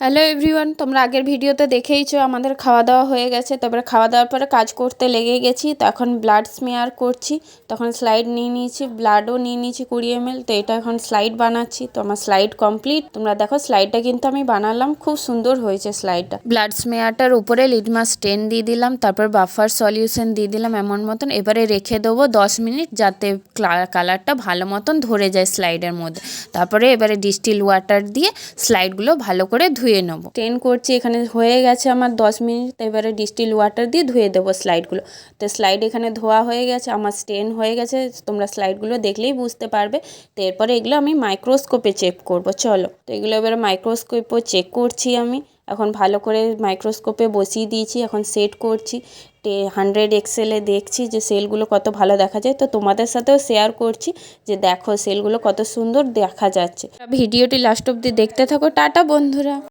Hello everyone তোমরা আগের ভিডিওতে দেখেইছো, আমাদের খাওয়া দাওয়া হয়ে গেছে। তারপরে খাওয়া দাওয়ার পরে কাজ করতে লেগে গেছি। তো এখন ব্লাড স্মেয়ার করছি। তখন স্লাইড নিয়ে নিয়েছি ব্লাডও নিয়ে নিয়েছি কুড়ি এম তো এটা এখন স্লাইড বানাচ্ছি। তো আমার স্লাইড কমপ্লিট তোমরা দেখো স্লাইডটা কিন্তু আমি বানালাম। খুব সুন্দর হয়েছে স্লাইডটা ব্লাড স্মেয়ারটার উপরে লিডমাস টেন দিয়ে দিলাম। তারপর বাফার সলিউশন দিয়ে দিলাম এমন মতন। এবারে রেখে দেবো দশ মিনিট যাতে কালারটা ভালো মতন ধরে যায় স্লাইডের মধ্যে। তারপরে এবারে ডিস্টিল ওয়াটার দিয়ে স্লাইডগুলো ভালো করে ধুয়ে নেব। টেন করছি এখানে হয়ে গেছে আমার দশ মিনিট এবারে ডিস্টিল ওয়াটার দিয়ে ধুয়ে দেবো স্লাইডগুলো। তো স্লাইড এখানে ধোয়া হয়ে গেছে আমার স্টেন হয়ে গেছে তোমরা স্লাইডগুলো দেখলেই বুঝতে পারবে। তো এরপরে এগুলো আমি মাইক্রোস্কোপে চেক করব চলো। তো এগুলো এবারে মাইক্রোস্কোপে চেক করছি আমি। এখন ভালো করে মাইক্রোস্কোপে বসিয়ে দিয়েছি এখন সেট করছি। টে হান্ড্রেড এক্সেলে দেখছি যে সেলগুলো কত ভালো দেখা যায়। তো তোমাদের সাথেও শেয়ার করছি যে দেখো সেলগুলো কত সুন্দর দেখা যাচ্ছে। ভিডিওটি লাস্ট অব্দি দেখতে থাকো। টাটা বন্ধুরা।